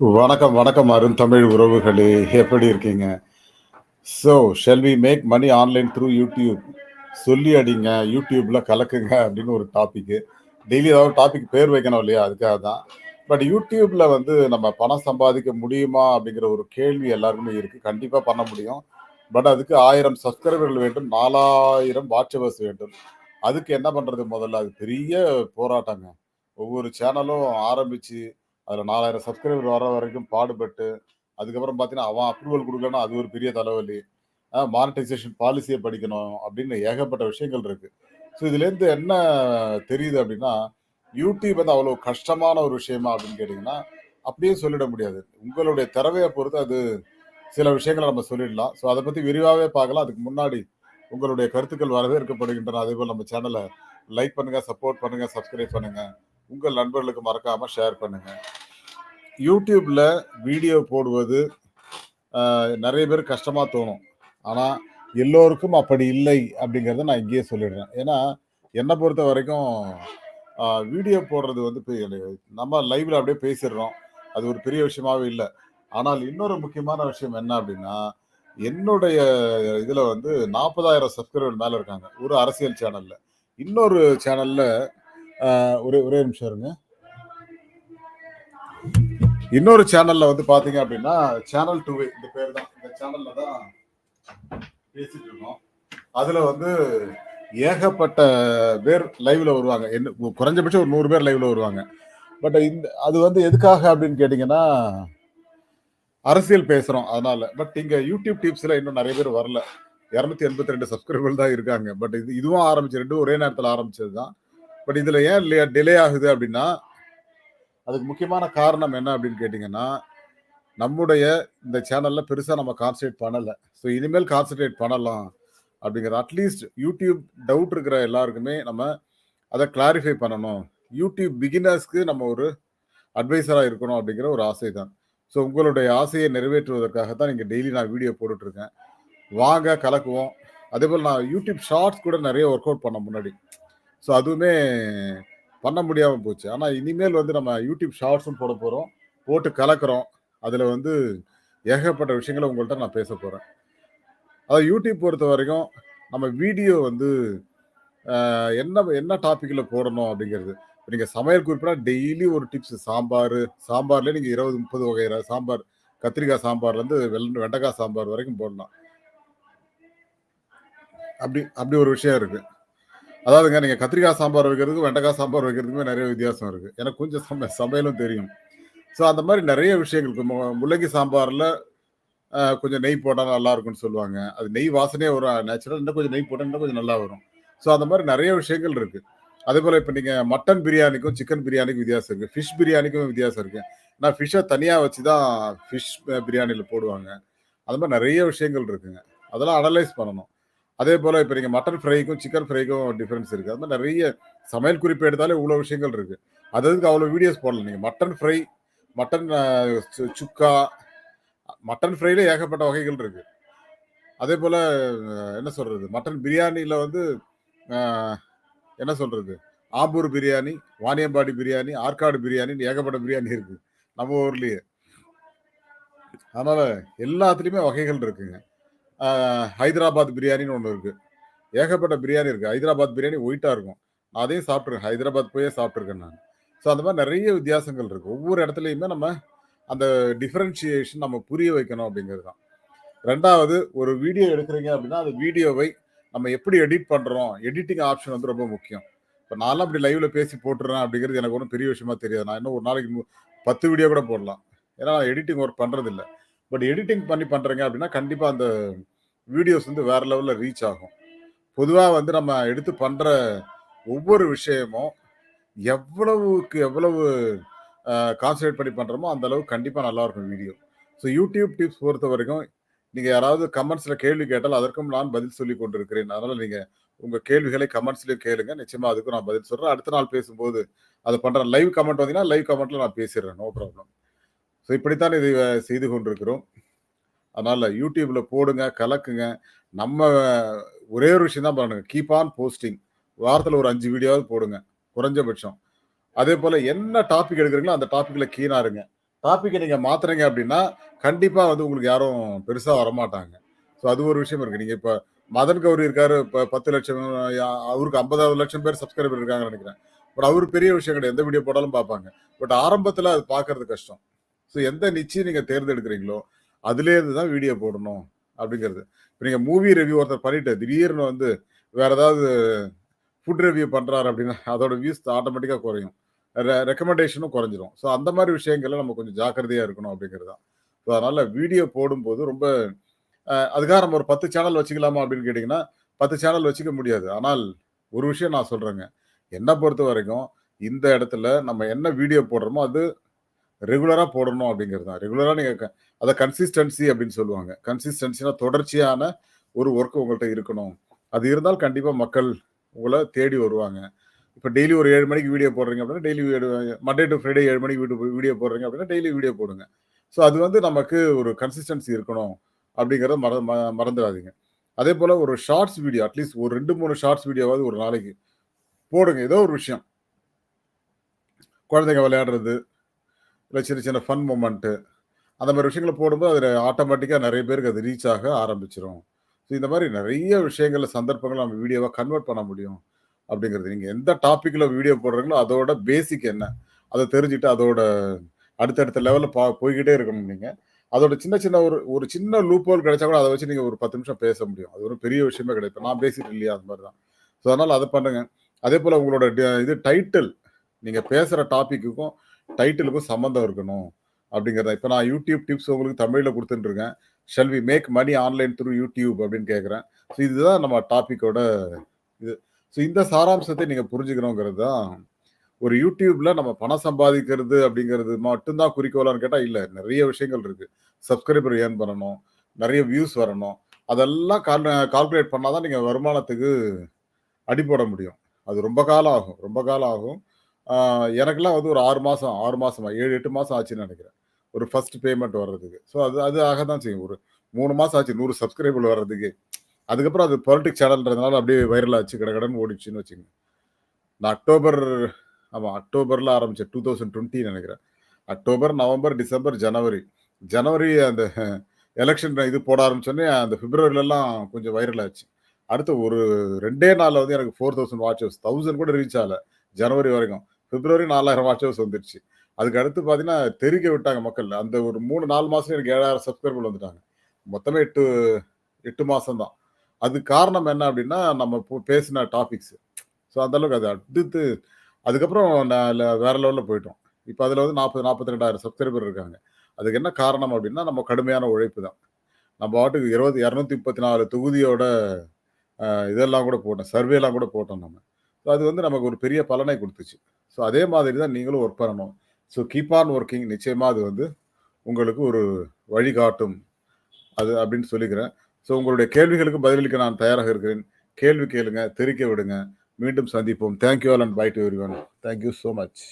வணக்கம், வணக்கம் அருந்தமிழ் உறவுகளே! எப்படி இருக்கீங்க? So, shall we make money online through YouTube? சொல்லி அடிங்க, யூடியூப்பில் கலக்குங்க அப்படின்னு ஒரு டாப்பிக்கு டெய்லி ஏதாவது ஒரு டாபிக் பேர் வைக்கணும் இல்லையா? அதுக்காக தான். பட் யூடியூப்பில் வந்து நம்ம பணம் சம்பாதிக்க முடியுமா? அப்படிங்கிற ஒரு கேள்வி எல்லாருக்குமே இருக்குது கண்டிப்பாக பண்ண முடியும். பட் அதுக்கு ஆயிரம் சப்ஸ்கிரைபர்கள் வேண்டும். நாலாயிரம் வாட்சவர்ஸ் வேண்டும். அதுக்கு என்ன பண்ணுறது முதல்ல? அது பெரிய போராட்டங்க. ஒவ்வொரு சேனலும் ஆரம்பிச்சு, அதில் நாலாயிரம் சப்ஸ்கிரைபர் வர வரைக்கும் பாடுபட்டு, அதுக்கப்புறம் பார்த்தீங்கன்னா, அவன் அப்ரூவல் குடுக்கலன்னா அது ஒரு பெரிய தலைவலி. மானிட்டைசேஷன் பாலிசியை படிக்கணும் அப்படின்னு ஏகப்பட்ட விஷயங்கள் இருக்கு. ஸோ இதுலேருந்து என்ன தெரியுது அப்படின்னா, யூடியூப் வந்து அவ்வளோ கஷ்டமான ஒரு விஷயமா அப்படின்னு கேட்டிங்கன்னா அப்படியே சொல்லிட முடியாது. உங்களுடைய திறவையை பொறுத்து அது சில விஷயங்களை நம்ம சொல்லிடலாம். ஸோ அதை பற்றி விரிவாகவே பார்க்கலாம். அதுக்கு முன்னாடி உங்களுடைய கருத்துக்கள் வரவேற்கப்படுகின்றன. அதேபோல நம்ம சேனலை லைக் பண்ணுங்கள் சப்போர்ட் பண்ணுங்கள் சப்ஸ்கிரைப் பண்ணுங்கள் உங்கள் நண்பர்களுக்கு மறக்காமல் ஷேர் பண்ணுங்க. யூடியூப்பில் வீடியோ போடுவது நிறைய பேர் கஷ்டமாக தோணும். ஆனால் எல்லோருக்கும் அப்படி இல்லை அப்படிங்கிறத நான் இங்கேயே சொல்லிடுறேன். ஏன்னா, என்னை பொறுத்த வரைக்கும் வீடியோ போடுறது வந்து நம்ம லைவில் அப்படியே பேசிடுறோம். அது ஒரு பெரிய விஷயமாவே இல்லை ஆனால் இன்னொரு முக்கியமான விஷயம் என்ன அப்படின்னா, என்னுடைய இதில் வந்து 40,000 சப்ஸ்கிரைபர் மேலே இருக்காங்க. ஒரு அரசியல் சேனலில் இன்னொரு சேனலில் ஒரே ஒரே நிமிஷம் இருங்க. இன்னொரு சேனல்ல வந்து பார்த்தீங்க அப்படின்னா, சேனல் டூ இந்த பேர் தான். இந்த சேனல்ல தான் பேசிட்டு இருக்கோம். அதுல வந்து ஏகப்பட்ட பேர் லைவ்ல வருவாங்க. என்ன குறைஞ்சபட்சம் ஒரு நூறு பேர் லைவ்ல வருவாங்க. பட் இந்த அது வந்து எதுக்காக அப்படின்னு கேட்டீங்கன்னா, அரசியல் பேசுறோம் அதனால. பட் இங்க யூடியூப் டிப்ஸ்ல இன்னும் நிறைய பேர் வரல. இரநூத்தி எண்பத்தி ரெண்டு சப்ஸ்கிரைபர் தான் இருக்காங்க. பட் இது இதுவும் ஆரம்பிச்சு ரெண்டும் ஒரே நேரத்தில் ஆரம்பிச்சது தான். பட் இதுல ஏன் லே டிலே ஆகுது அப்படின்னா, அதுக்கு முக்கியமான காரணம் என்ன அப்படின்னு கேட்டீங்கன்னா, நம்முடைய இந்த சேனல்ல பெருசா நம்ம கான்சன்ட்ரேட் பண்ணல. ஸோ இனிமேல் கான்சன்ட்ரேட் பண்ணலாம் அப்படிங்கிற அட்லீஸ்ட் யூடியூப் டவுட் இருக்கிற எல்லாருக்குமே நம்ம அதை கிளாரிஃபை பண்ணணும். யூடியூப் பிகினர்ஸ்க்கு நம்ம ஒரு அட்வைஸராக இருக்கணும் அப்படிங்கிற ஒரு ஆசை தான். ஸோ உங்களுடைய ஆசையை நிறைவேற்றுவதற்காக தான் நீங்கள் டெய்லி நான் வீடியோ போட்டுட்ருக்கேன் வாங்க கலக்குவோம். அதேபோல நான் யூடியூப் ஷார்ட்ஸ் கூட நிறைய ஒர்க் அவுட் பண்ண முன்னாடி. ஸோ அதுவுமே பண்ண முடியாமல் போச்சு. ஆனால் இனிமேல் வந்து நம்ம யூடியூப் ஷார்ட்ஸும் போட போகிறோம் போட்டு கலக்கிறோம் அதில் வந்து ஏகப்பட்ட விஷயங்களை உங்கள்கிட்ட நான் பேச போகிறேன் அதாவது யூடியூப் பொறுத்த வரைக்கும் நம்ம வீடியோ வந்து என்ன என்ன டாப்பிக்கில் போடணும் அப்படிங்கிறது. நீங்கள் சமையல் குறிப்புனா டெய்லி ஒரு டிப்ஸ் சாம்பார் சாம்பார்லேயே நீங்கள் இருபது முப்பது வகை சாம்பார், கத்திரிக்காய் சாம்பார்லேருந்து வெள் வெண்டைக்காய் சாம்பார் வரைக்கும் போடலாம். அப்படி அப்படி ஒரு விஷயம் இருக்குது அதாவதுங்க நீங்கள் கத்திரிக்காய் சாம்பார் வைக்கிறதுக்கும், வெண்டைக்காய் சாம்பார் வைக்கிறதுக்குமே நிறைய வித்தியாசம் இருக்குது எனக்கு கொஞ்சம் சம சமையலும் தெரியும். ஸோ அந்த மாதிரி நிறைய விஷயங்கள் மு முள்ளங்கி சாம்பாரில் கொஞ்சம் நெய் போட்டால் நல்லா இருக்கும்னு சொல்லுவாங்க. அது நெய் வாசனையே வரும் நேச்சுரல். இன்னும் கொஞ்சம் நெய் போட்டால் இன்னும் கொஞ்சம் நல்லா வரும். ஸோ அந்த மாதிரி நிறைய விஷயங்கள் இருக்குது அதே போல் இப்போ நீங்கள் மட்டன் பிரியாணிக்கும், சிக்கன் பிரியாணிக்கும் வித்தியாசம் இருக்குது ஃபிஷ் பிரியாணிக்கும் வித்தியாசம் இருக்கு. நான் ஃபிஷ்ஷை தனியாக வச்சு தான் ஃபிஷ் பிரியாணியில் போடுவாங்க. அது மாதிரி நிறைய விஷயங்கள் இருக்குங்க. அதெல்லாம் அனலைஸ் பண்ணணும். அதே போல் இப்ப நீங்க மட்டன் ஃப்ரைக்கும், சிக்கன் ஃப்ரைக்கும் டிஃபரன்ஸ் இருக்கு. அது மாதிரி நிறைய சமையல் குறிப்பு எடுத்தாலே இவ்வளோ விஷயங்கள் இருக்கு. அது அதுக்கு அவ்வளோ வீடியோஸ் போடல. நீங்க மட்டன் ஃப்ரை, மட்டன் சு சுக்கா, மட்டன் ஃப்ரைல ஏகப்பட்ட வகைகள் இருக்கு. அதேபோல என்ன சொல்றது? மட்டன் பிரியாணியில் வந்து என்ன சொல்றது? ஆம்பூர் பிரியாணி, வாணியம்பாடி பிரியாணி, ஆற்காடு பிரியாணின்னு ஏகப்பட்ட பிரியாணி இருக்கு. நம்ம ஊர்லயே. அதனால எல்லாத்துலயுமே வகைகள் இருக்குங்க. ஹைதராபாத் பிரியாணின்னு ஒன்று இருக்குது ஏகப்பட்ட பிரியாணி இருக்குது ஹைதராபாத் பிரியாணி ஒயிட்டாக இருக்கும். அதையும் சாப்பிட்ருக்கேன் ஹைதராபாத் போயே சாப்பிட்ருக்கேன் நான் ஸோ அந்த மாதிரி நிறைய வித்தியாசங்கள் இருக்குது ஒவ்வொரு இடத்துலையுமே நம்ம அந்த டிஃப்ரென்ஷியேஷன் நம்ம புரிய வைக்கணும் அப்படிங்கிறது தான். ரெண்டாவது ஒரு வீடியோ எடுக்கிறீங்க அப்படின்னா, அந்த வீடியோவை நம்ம எப்படி எடிட் பண்ணுறோம் எடிட்டிங் ஆப்ஷன் வந்து ரொம்ப முக்கியம். இப்போ நான்லாம் அப்படி லைவ்ல பேசி போட்டுறேன் அப்படிங்கிறது எனக்கு ஒன்றும் பெரிய விஷயமா தெரியாது. நான் இன்னும் ஒரு நாளைக்கு பத்து வீடியோ கூட போடலாம். ஏன்னா நான் எடிட்டிங் ஒர்க் பண்ணுறதில்ல பட் எடிட்டிங் பண்ணி பண்ணுறீங்க அப்படின்னா, கண்டிப்பாக அந்த வீடியோஸ் வந்து வேறு லெவலில் ரீச் ஆகும். பொதுவாக வந்து நம்ம எடுத்து பண்ணுற ஒவ்வொரு விஷயமும் எவ்வளவுக்கு எவ்வளவு கான்சன்ட்ரேட் பண்ணி பண்ணுறோமோ அந்த அளவுக்கு கண்டிப்பாக நல்லாயிருக்கும் வீடியோ. ஸோ யூடியூப் டிப்ஸ் பொறுத்த வரைக்கும் நீங்கள் யாராவது கமெண்ட்ஸில் கேள்வி கேட்டால் அதற்கும் நான் பதில் சொல்லிக் கொண்டிருக்கிறேன். அதனால் நீங்கள் உங்கள் கேள்விகளை கமெண்ட்ஸ்லேயும் கேளுங்க. நிச்சயமாக அதுக்கும் நான் பதில் சொல்கிறேன் அடுத்த நாள் பேசும்போது அதை பண்ணுற லைவ் கமெண்ட் வந்தீங்கன்னா, லைவ் கமெண்ட்டில் நான் பேசிடுறேன். No problem. ஸோ இப்படித்தான் இதை செய்து கொண்டிருக்கிறோம். அதனால் யூடியூப்பில் போடுங்க, கலக்குங்க. நம்ம ஒரே ஒரு விஷயம் தான் பண்ணணுங்க. Keep on posting. வாரத்தில் ஒரு அஞ்சு வீடியோவாவது போடுங்க. குறைஞ்சபட்சம். அதே போல் என்ன டாபிக் எடுக்குறீங்களோ அந்த டாப்பிக்கில் கீனா இருங்க. டாப்பிக்கை நீங்கள் மாத்துறீங்க அப்படின்னா கண்டிப்பாக வந்து உங்களுக்கு யாரும் பெருசாக வரமாட்டாங்க ஸோ அது ஒரு விஷயம் இருக்குது நீங்கள் இப்போ மதன் கௌரி இருக்காரு இப்போ பத்து லட்சம் அவருக்கு ஐம்பதாவது லட்சம் பேர் சப்ஸ்கிரைபர் இருக்காங்கன்னு நினைக்கிறேன் பட் அவர் பெரிய விஷயம் கிடையாது எந்த வீடியோ போட்டாலும் பார்ப்பாங்க பட் ஆரம்பத்தில் அது பார்க்கறது கஷ்டம் ஸோ எந்த நிச்சயம் நீங்கள் தேர்ந்தெடுக்கிறீங்களோ அதுலேருந்து தான் வீடியோ போடணும் அப்படிங்கிறது. இப்போ நீங்கள் மூவி ரிவ்யூ ஒருத்தர் பண்ணிட்டு திடீர்னு வந்து வேற ஏதாவது ஃபுட் ரிவ்யூ பண்ணுறாரு அப்படின்னா அதோட வியூஸ் ஆட்டோமேட்டிக்காக குறையும். ரெக்கமெண்டேஷனும் குறைஞ்சிரும். ஸோ அந்த மாதிரி விஷயங்கள்ல நம்ம கொஞ்சம் ஜாக்கிரதையாக இருக்கணும் அப்படிங்கிறது தான். ஸோ அதனால் வீடியோ போடும்போது ரொம்ப அதுக்காக நம்ம ஒரு பத்து சேனல் வச்சுக்கலாமா அப்படின்னு கேட்டிங்கன்னா பத்து சேனல் வச்சுக்க முடியாது. ஆனால் ஒரு விஷயம் நான் சொல்கிறேங்க என்னை பொறுத்த வரைக்கும் இந்த இடத்துல நம்ம என்ன வீடியோ போடுறோமோ அது ரெகுலராக போடணும் அப்படிங்கிறது தான். ரெகுலராக நீங்கள் அதை கன்சிஸ்டன்சி அப்படின்னு சொல்லுவாங்க. கன்சிஸ்டன்சினா தொடர்ச்சியான ஒரு ஒர்க் உங்கள்கிட்ட இருக்கணும். அது இருந்தால் கண்டிப்பாக மக்கள் உங்களை தேடி வருவாங்க. இப்போ டெய்லி ஒரு ஏழு மணிக்கு வீடியோ போடுறீங்க அப்படின்னா டெய்லி மண்டே டு ஃப்ரைடே ஏழு மணிக்கு வீடு வீடியோ போடுறீங்க அப்படின்னா டெய்லி வீடியோ போடுங்க. ஸோ அது வந்து நமக்கு ஒரு கன்சிஸ்டன்சி இருக்கணும் அப்படிங்கிறத மற ம- மறந்துடாதீங்க. அதே போல் ஒரு ஷார்ட்ஸ் வீடியோ அட்லீஸ்ட் ஒரு ரெண்டு மூணு ஷார்ட்ஸ் வீடியோவாவது ஒரு நாளைக்கு போடுங்க. ஏதோ ஒரு விஷயம். குழந்தைங்க விளையாடுறது இல்லை சின்ன சின்ன ஃபன் மூமெண்ட்டு அந்த மாதிரி விஷயங்களை போடும்போது அதில் ஆட்டோமேட்டிக்காக நிறைய பேருக்கு அது ரீச் ஆக ஆரம்பிச்சிடும் ஸோ இந்த மாதிரி நிறைய விஷயங்கள் சந்தர்ப்பங்களை நம்ம வீடியோவாக கன்வெர்ட் பண்ண முடியும் அப்படிங்கிறது. நீங்கள் எந்த டாப்பிக்கில் வீடியோ போடுறீங்களோ அதோட பேசிக் என்ன அதை தெரிஞ்சுட்டு அதோட அடுத்தடுத்த லெவலில் பா போய்கிட்டே இருக்கணும் நீங்கள் அதோட சின்ன சின்ன ஒரு ஒரு சின்ன லூப்போல் கிடைச்சா கூட அதை வச்சு நீங்கள் ஒரு பத்து நிமிஷம் பேச முடியும். அது ஒரு பெரிய விஷயமே கிடையாது. நான் பேசிட்டு இல்லையா? அது மாதிரி தான். ஸோ அதனால் அதை பண்ணுங்கள் அதே போல் உங்களோட இது டைட்டில் நீங்கள் பேசுகிற டாப்பிக்குக்கும் டைட்டிலுக்கும் சம்மந்தம் இருக்கணும் அப்படிங்கிறத இப்போ நான் யூடியூப் டிப்ஸ் உங்களுக்கு தமிழில் கொடுத்துட்டுருக்கேன். Shall we make money online through YouTube அப்படின்னு கேட்குறேன் ஸோ இதுதான் நம்ம டாப்பிக்கோட இது. ஸோ இந்த சாராம்சத்தை நீங்கள் புரிஞ்சுக்கணுங்கிறது தான் ஒரு யூடியூப்ல நம்ம பணம் சம்பாதிக்கிறது அப்படிங்கிறது மட்டும்தான் குறிக்கோளான்னு கேட்டால் இல்லை நிறைய விஷயங்கள் இருக்கு. சப்ஸ்கிரைபர் ஏர்ன் பண்ணணும் நிறைய வியூஸ் வரணும். அதெல்லாம் கால் கால்குலேட் பண்ணாதான் நீங்கள் வருமானத்துக்கு அடிபட முடியும். அது ரொம்ப காலம் ஆகும் ரொம்ப காலம் ஆகும். எனக்கெல்லாம் வந்து ஒரு ஆறு மாதம் ஆறு மாதமா ஏழு எட்டு மாதம் ஆச்சுன்னு நினைக்கிறேன். ஒரு ஃபர்ஸ்ட் பேமெண்ட் வர்றதுக்கு. ஸோ அது அது ஆக தான் செய்யும். ஒரு மூணு மாதம் ஆச்சு நூறு சப்ஸ்கிரைபர் வர்றதுக்கு. அதுக்கப்புறம் அது பொலிட்டிக்ஸ் சேனல்ன்றதுனால அப்படியே வைரல் ஆச்சு கடகடன்னு ஓடிச்சுன்னு வச்சுங்க நான் அக்டோபர் ஆமாம் அக்டோபரில் ஆரம்பித்தேன் டூ தௌசண்ட் டுவெண்ட்டி நினைக்கிறேன். அக்டோபர் நவம்பர் டிசம்பர் ஜனவரி. ஜனவரி அந்த எலெக்ஷன் இது போட ஆரம்பிச்சோடனே அந்த பிப்ரவரிலலாம் கொஞ்சம் வைரல் ஆச்சு. அடுத்து ஒரு ரெண்டே நாளில் வந்து எனக்கு ஃபோர் தௌசண்ட் வாட்ச் தௌசண்ட் கூட ரீச் ஆகலை. ஜனவரி வரைக்கும். பிப்ரவரி நாலாயிரம் வாட்ச் வந்துருச்சு அதுக்கு அடுத்து பார்த்தீங்கன்னா தெரிவிக்க விட்டாங்க மக்கள். அந்த ஒரு மூணு நாலு மாதம் எனக்கு ஏழாயிரம் சப்ஸ்கிரைபர் வந்துட்டாங்க. மொத்தமே எட்டு எட்டு மாதம் தான் அது காரணம் என்ன அப்படின்னா நம்ம இப்போ பேசின டாபிக்ஸ் ஸோ அந்த அளவுக்கு அது அடுத்து அதுக்கப்புறம் நான் வேற லெவலில் போயிட்டோம். இப்போ அதில் வந்து நாற்பது நாற்பத்தி ரெண்டாயிரம் சப்ஸ்கிரைபர் இருக்காங்க. அதுக்கு என்ன காரணம் அப்படின்னா நம்ம கடுமையான உழைப்பு தான். நம்ம பாட்டுக்கு இருபது இரநூத்தி முப்பத்தி நாலு தொகுதியோட இதெல்லாம் கூட போட்டோம். சர்வேலாம் கூட போட்டோம் நம்ம. அது வந்து நமக்கு ஒரு பெரிய பலனை கொடுத்துச்சு. ஸோ அதே மாதிரி தான் நீங்களும் ஒர்க் பண்ணணும். ஸோ கீப் ஆன் ஒர்க்கிங் நிச்சயமாக அது வந்து உங்களுக்கு ஒரு வழிகாட்டும் அது அப்படின்னு சொல்லிக்கிறேன். ஸோ உங்களுடைய கேள்விகளுக்கு பதிலளிக்க நான் தயாராக இருக்கிறேன். கேள்வி கேளுங்க தெரிக்க விடுங்க. மீண்டும் சந்திப்போம். Thank you all and bye to everyone thank you so much